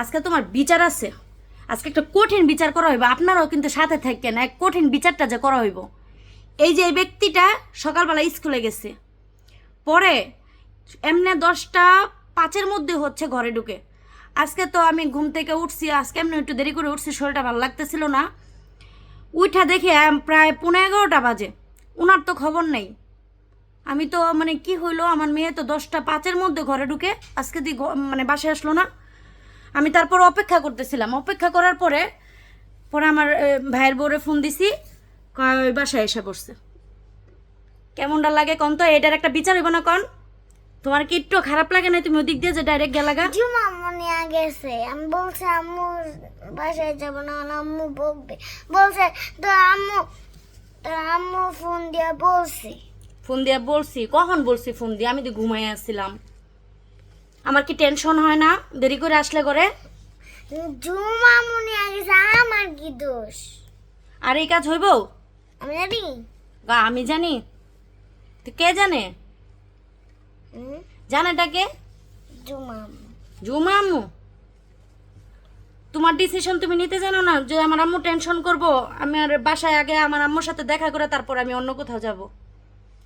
আজকে তোমার বিচার আছে। আজকে একটা কঠিন বিচার করা হইব। আপনারাও কিন্তু সাথে থাকেন। এক কঠিন বিচারটা যে করা হইব। এই যে এই ব্যক্তিটা সকালবেলা স্কুলে গেছে। পরে এমনি দশটা পাঁচের মধ্যে হচ্ছে ঘরে ঢুকে। আজকে তো আমি ঘুম থেকে উঠছি, আজকে এমনি একটু দেরি করে উঠছি, শরীরটা ভালো লাগতেছিল না। উঠা দেখে প্রায় পনেরো এগারোটা বাজে। ওনার তো খবর নেই। আমি তো মানে কি হইল, আমার মেয়ে তো দশটা পাঁচের মধ্যে ঘরে ঢুকে। আজকে দি মানে বাসায় আসলো না। আমি তারপর অপেক্ষা করতেছিলাম। অপেক্ষা করার পরে পরে আমার ভাইয়ের বউরে ফোন দিছি কয় ওই বাসায় এসে পড়ছে। কেমনটা লাগে কন তো? এটার একটা বিচার হইব না কন? তোমার কি একটু খারাপ লাগে না? তুমি ওদিক দিয়ে যে ডাইরেক্ট গেলাগা জুমা মনে গেছে। আমি বলছি আম্মু বাসায় যাব না না আম্মু বকবে। বলছে তো আম্মু তো আম্মু ফোন দিয়ে বলছি। ফোন দিয়ে বলছি? কখন বলছি ফোন দিয়ে? আমি তো ঘুমাই আসছিলাম আমার কি টেনশন হয় না? দেরি করে আসলে করে জুমা মনে গেছে আমার কি দোষ? আর এই কাজ হইব? আমি জানি। গা আমি জানি। তো কে জানে? জানে জানেটা কে? জুমা। জুমা আম্মু? তোমার ডিসিশন তুমি নিতে জানো না? যে আমার আম্মু টেনশন করব আমি আর বাসায় আগে আমার আম্মুর সাথে দেখা করে তারপর আমি অন্য কোথাও যাব।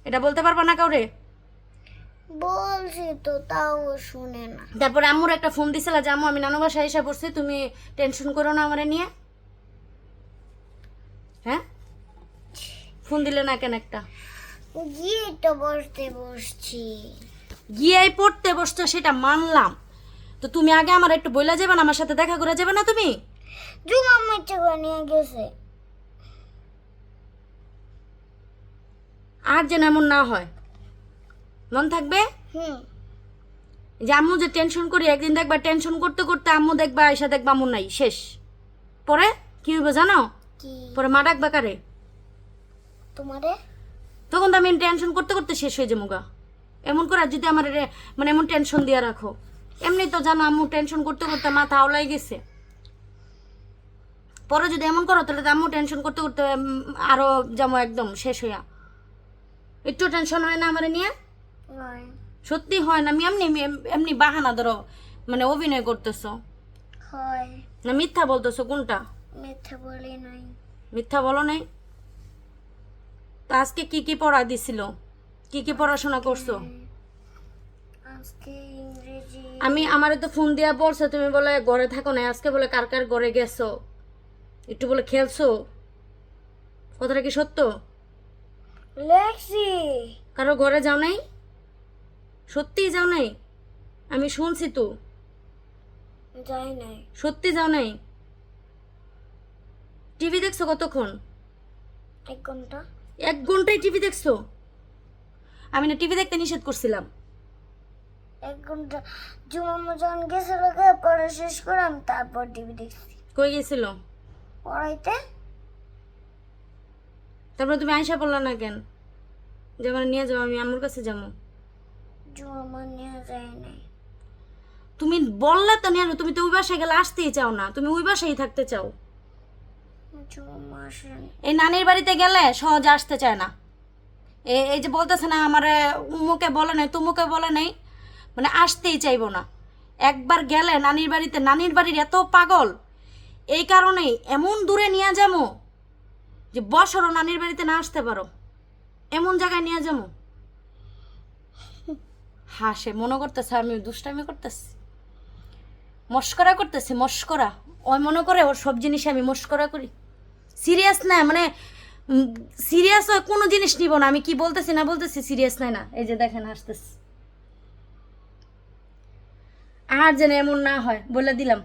এটা বলতে পারবা না কাউরে? বলছি তো তাও শুনে না। তারপরে আম্মুর একটা ফোন দিছিল যে আম্মু আমি নানু বাসায় এসে পড়ছি তুমি টেনশন করো না আমারে নিয়ে। হ্যাঁ? ফোন দিলে না কেন একটা? গিয়ে তো বসতে বসছি। গিয়ে পড়তে বসছো সেটা মানলাম। তো তুমি আগে আমার একটু বইলা যাবে না আমার সাথে দেখা করে যাবে না তুমি? জুমা আম্মু ইচ্ছে করে নিয়ে গেছে। আর যেন এমন না হয়। মন থাকবে? যে আম্মু যে টেনশন করি একদিন দেখবা টেনশন করতে করতে আম্মু দেখবা এসে দেখবা আম্মু নাই শেষ। পরে কি হইব জানো? পরে মা ডাকবা কারে? তোমারে? তখন তো আমি টেনশন করতে করতে শেষ হয়ে যাব গা। এমন করে যদি আমার মানে এমন টেনশন দিয়ে রাখো। এমনি তো জানো আম্মু টেনশন করতে করতে মাথা আওলাই গেছে। পরে যদি এমন করো তাহলে আম্মু টেনশন করতে করতে আরও যাব একদম শেষ হইয়া। একটু টেনশন হয় না আমার নয়? সত্যি হয় না আমি এমনি এম- এমনি বাহানা ধরো মানে অভিনয় করতেছো। হয়। না মিথ্যা বলতেছো কোনটা? মিথ্যা বলি নাই। মিথ্যা বলো নাই? তা আজকে কি কি পড়া দিছিল? কি কি পড়াশোনা করছ? আজকে ইংরেজি। আমি আমারে তো ফোন দিয়া বলছো তুমি বলে ঘরে থাকো না আজকে বলে কার কার ঘরে গেছো? একটু বলে খেলছো? কথাটা কি সত্য? লেখছি। কারও ঘরে যাও নাই? সত্যিই যাও নাই? আমি শুনছি তো। যাই নাই। সত্যি যাও নাই? টিভি দেখছ কতক্ষণ? এক ঘণ্টা। এক ঘন্টায় টিভি দেখছ? আমি না টিভি দেখতে নিষেধ করছিলাম। এক ঘণ্টা। জুমাম্মু যখন গেছিল পড়া শেষ করে আমি তারপর টিভি দেখছি। কই গেছিল? পড়াইতে। তারপরে তুমি আয়সা পড়লা না কেন? যে আমার নিয়ে যাব আমি আমার কাছে যাব। তুমি বললে তো নিয়ে তুমি তো ওই বাসায় গেলে আসতেই চাও না, তুমি ওই বাসায় থাকতে চাও। এই নানির বাড়িতে গেলে সহজে আসতে চায় না। এই যে বলতেছে না, আমার উমুকে বলে নাই, তুমুকে বলে নাই মানে আসতেই চাইব না। একবার গেলে নানির বাড়িতে, নানির বাড়ির এত পাগল, এই কারণেই এমন দূরে নিয়ে যাব যে বছরও নানির বাড়িতে না আসতে পারো, এমন জায়গায় নিয়ে যাব। হাসে মনে করতেছে আমি দুষ্টামি করতেছি। মস্করা করতেছি, মস্করা। ও মনে করে ওর সব জিনিসে আমি মস্করা করি। সিরিয়াস না মানে সিরিয়াস কোনো জিনিস নিব না। আমি কি বলতেছি, না বলতেছি, সিরিয়াস নাই না। এই যে দেখেন আসতেছি আর যেন এমন না হয়, বলে দিলাম।